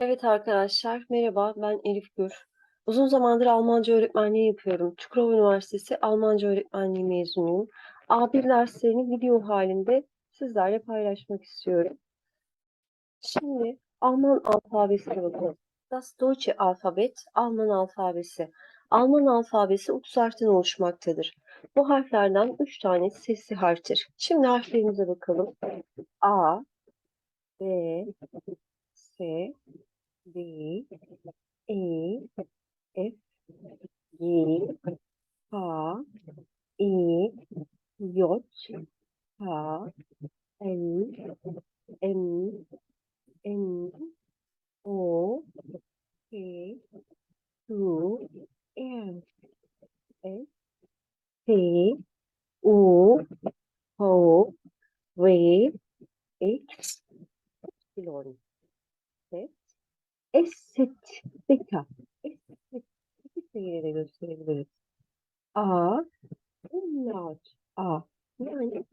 Evet arkadaşlar, merhaba. Ben Elif Gür. Uzun zamandır Almanca öğretmenliği yapıyorum. Çukurova Üniversitesi Almanca öğretmenliği mezunuyum. A1 derslerini video halinde sizlerle paylaşmak istiyorum. Şimdi Alman alfabesine bakalım. Das Deutsche Alphabet, Alman alfabesi. Alman alfabesi 30 harften oluşmaktadır. Bu harflerden 3 tane sesli harftir. Şimdi harflerimize bakalım. A, B, S, D, E, F, G, H, I, J, K, L, M, N, O, P, Q, R, S, T, U, H, V, X, Y, S, set, beta, S, set, iki sayıları gösterebiliriz. A, umlaut, A. Yani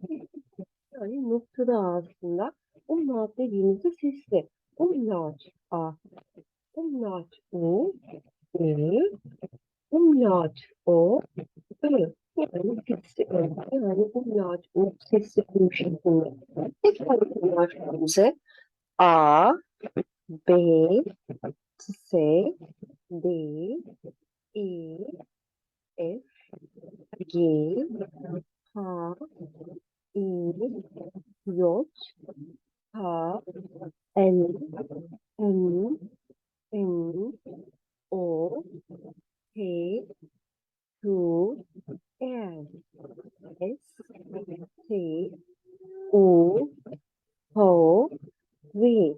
yani noktada aslında umlaut dediğimizde sesli. Umlaut A. Umlaut U, Ü, umlaut O, Ö. Yani sesli. Yani umlaut U sesli Ü şeklinde. Tekrar harflerimize A, B, S, D, E, F, G, H, I, J, K, L, M, N, O, P, Q, R, S, T, U, H, V.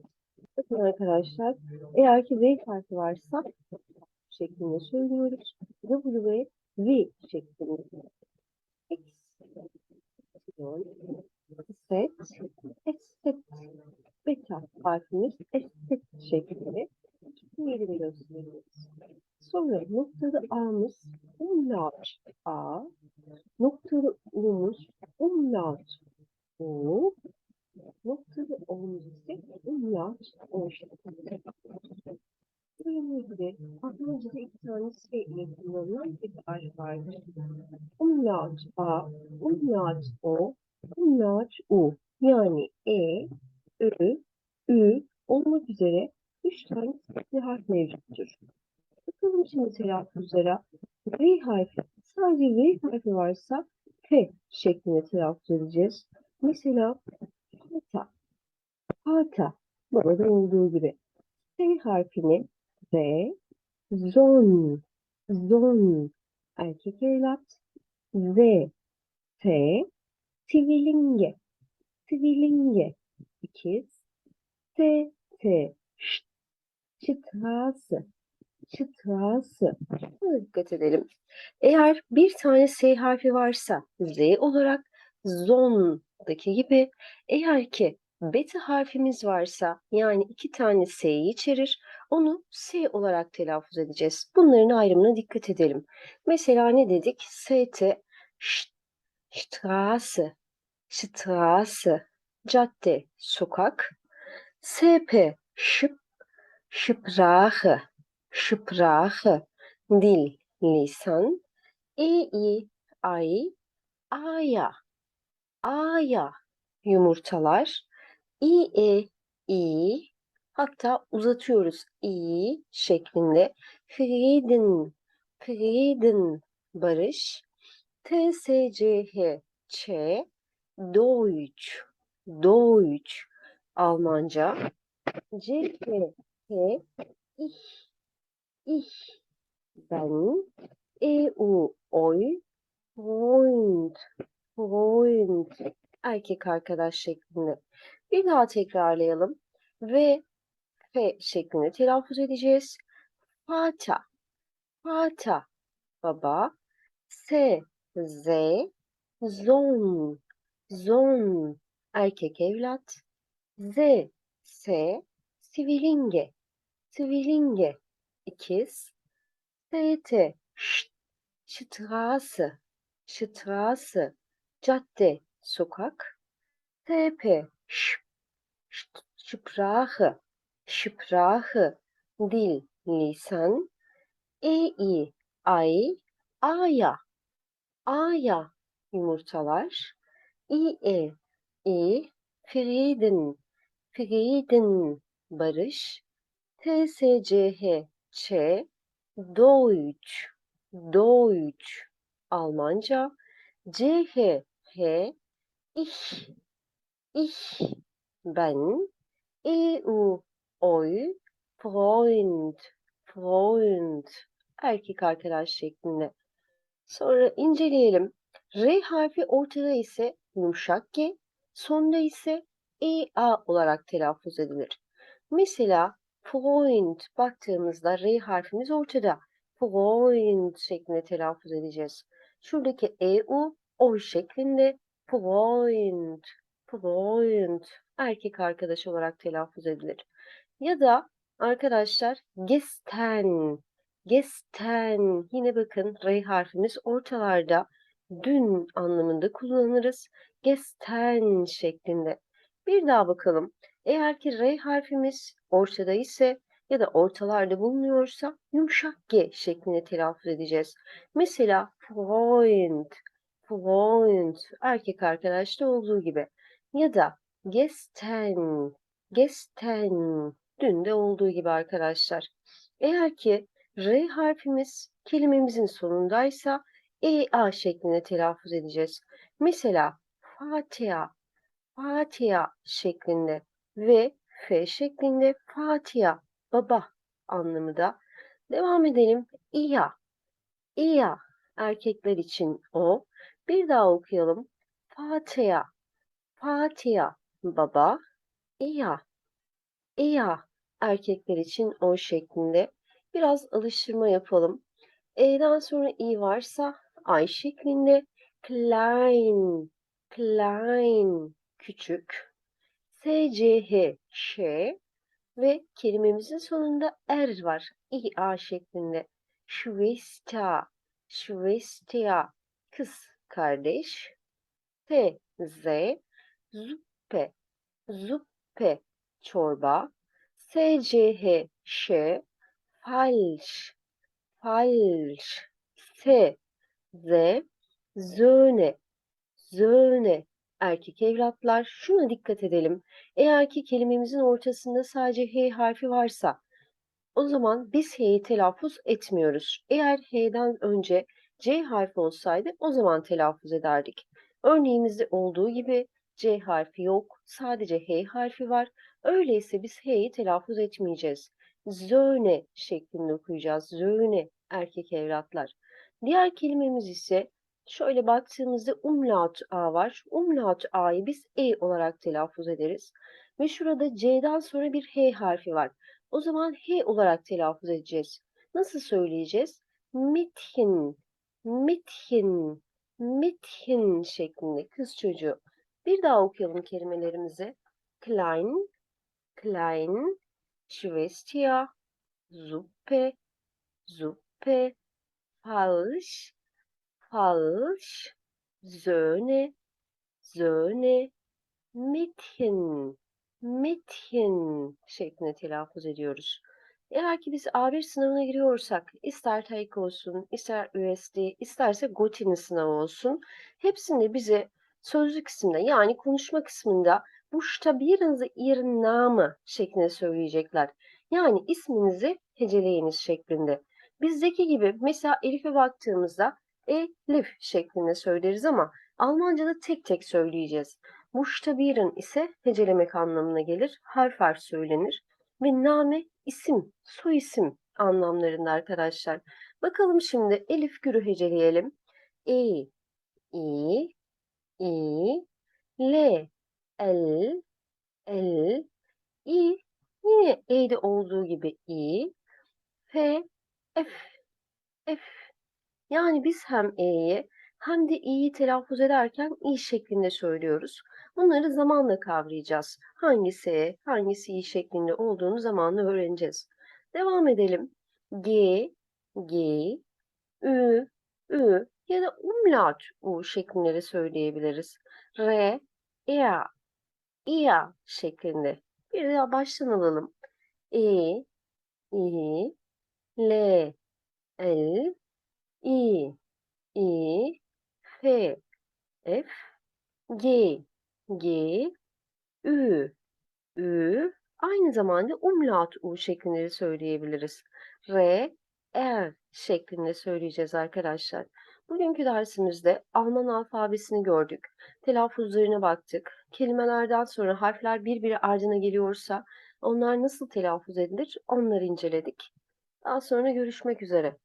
Bakın arkadaşlar, eğer ki V harfi varsa şeklinde söylüyoruz. W V şeklinde. X, set, set, beta harfimiz set şeklinde yerini gösteriyoruz. Sonra noktalı A'mız umlaut A, noktalı U'muz umlaut U, noktalı O'muz ise umlaut O şeklinde. Böyle gibi Almanca'da iki tane ile kullanılan bir harf vardır. Umlaut A, umlaut O, umlaut U. Yani E, Ö, Ü olmak üzere üç tane sesli harf mevcuttur. Bakalım şimdi telaffuzlara. V harfi. Sadece V harfi varsa F şeklinde telaffuz edeceğiz. Mesela hata, hata. Burada olduğu gibi. S harfini V, zon, zon. Erkek evlat. V, T, Twilinge, Twilinge. İkiz. T, T, Ş, Straße, Straße. Buna dikkat edelim. Eğer bir tane S harfi varsa Z olarak zon'daki gibi eğer ki beta harfimiz varsa yani iki tane S'yi içerir onu S olarak telaffuz edeceğiz. Bunların ayrımına dikkat edelim. Mesela ne dedik? ST Ş, Straße, Straße, cadde, sokak. SP Şıp, Sprache, Sprache, dil, lisan. EI, ay, aya, aya, yumurtalar. İe, i, hatta uzatıyoruz i şeklinde. Frieden, Frieden, barış. TSCH, Ç, Deutsch, Deutsch, Almanca. CH, ich, ich, ben. EU, oy, Freund, Freund, erkek arkadaş şeklinde. Bir daha tekrarlayalım. Ve F şeklinde telaffuz edeceğiz. Fata, Fata, baba. S, Z, Zon, Zon, erkek evlat. Z, S, Sivilinge, Sivilinge, ikiz. ST, Straße, Straße, cadde, sokak. TP, Ş, Ş, Sprache, Sprache, dil, lisan. Ei, ay, aya. Aya, yumurtalar. İe, i, Frieden, Frieden, barış. TSCH, Ç, Deutsch, Deutsch, Almanca. CH, H, ich, ich, ben. EU, oy, Freund, Freund, erkek arkadaş şeklinde. Sonra inceleyelim. R harfi ortada ise yumuşak G, sonda ise EA olarak telaffuz edilir. Mesela Freund baktığımızda R harfimiz ortada. Freund şeklinde telaffuz edeceğiz. Şuradaki EU oy şeklinde Freund, Freund erkek arkadaş olarak telaffuz edilir. Ya da arkadaşlar gestern, gestern yine bakın R harfimiz ortalarda dün anlamında kullanırız. Gestern şeklinde. Bir daha bakalım. Eğer ki R harfimiz ortada ise ya da ortalarda bulunuyorsa yumuşak G şeklinde telaffuz edeceğiz. Mesela Freund, Freund erkek arkadaşta olduğu gibi. Ya da gestern, gestern dün de olduğu gibi arkadaşlar. Eğer ki R harfimiz kelimemizin sonundaysa EA şeklinde telaffuz edeceğiz. Mesela Fatiha, Fatiha şeklinde ve F şeklinde Fatiha, baba anlamı da. Devam edelim. İya, İya erkekler için o. Bir daha okuyalım. Fatiha, Fatiha, baba. İya, İya erkekler için o şeklinde. Biraz alıştırma yapalım. E'den sonra i varsa ay şeklinde klein, klein, küçük. S, C, H, ş ve kelimemizin sonunda er var. i, a şeklinde. Schwester, Schwester, kız kardeş. T, Z, Zuppe, Zuppe, çorba. S, C, H, ş falsch, falsch. S, Z, Söhne, Söhne. Erkek evlatlar. Şuna dikkat edelim. Eğer ki kelimemizin ortasında sadece H harfi varsa o zaman biz H'yi telaffuz etmiyoruz. Eğer H'den önce C harfi olsaydı o zaman telaffuz ederdik. Örneğimizde olduğu gibi C harfi yok, sadece H harfi var. Öyleyse biz H'yi telaffuz etmeyeceğiz. Zöne şeklinde okuyacağız. Zöne erkek evlatlar. Diğer kelimemiz ise şöyle baktığımızda umlaut A var. Umlaut A'yı biz E olarak telaffuz ederiz. Ve şurada C'den sonra bir H harfi var. O zaman H olarak telaffuz edeceğiz. Nasıl söyleyeceğiz? Mithin, mithin, mithin şeklinde kız çocuğu. Bir daha okuyalım kelimelerimizi. Klein, klein, Schwester, Suppe, Suppe, falsch, falsch, Söhne, Söhne, Mädchen, Mädchen şeklinde telaffuz ediyoruz. Eğer ki biz A1 sınavına giriyorsak, ister TAEK olsun, ister USD, isterse GOTİ'nin sınavı olsun, hepsinde bize sözlü kısmında yani konuşma kısmında buchstabieren Sie Ihren şeklinde söyleyecekler. Yani isminizi heceleyiniz şeklinde. Bizdeki gibi mesela Elif'e baktığımızda Elif şeklinde söyleriz ama Almanca'da tek tek söyleyeceğiz. Buchstabieren ise hecelemek anlamına gelir. Harf harf söylenir. Ve name isim, soy isim anlamlarında arkadaşlar. Bakalım şimdi Elif Gür'ü heceleyelim. E, I, I, L, L, L, I, yine E'de olduğu gibi I, F, F, F. Yani biz hem E'yi hem de i'yi telaffuz ederken i şeklinde söylüyoruz. Bunları zamanla kavrayacağız. Hangisi e, hangisi i şeklinde olduğunu zamanla öğreneceğiz. Devam edelim. G, G, Ü, Ü ya da umlaut U şeklinde söyleyebiliriz. R, Ea, Ia şeklinde. Bir daha baştan alalım. E, I, L, L, I, I, F, F, G, G, Ü, Ü, aynı zamanda umlaut U şeklinde de söyleyebiliriz. R, R şeklinde söyleyeceğiz arkadaşlar. Bugünkü dersimizde Alman alfabesini gördük. Telaffuzlarına baktık. Kelimelerden sonra harfler birbiri ardına geliyorsa onlar nasıl telaffuz edilir onları inceledik. Daha sonra görüşmek üzere.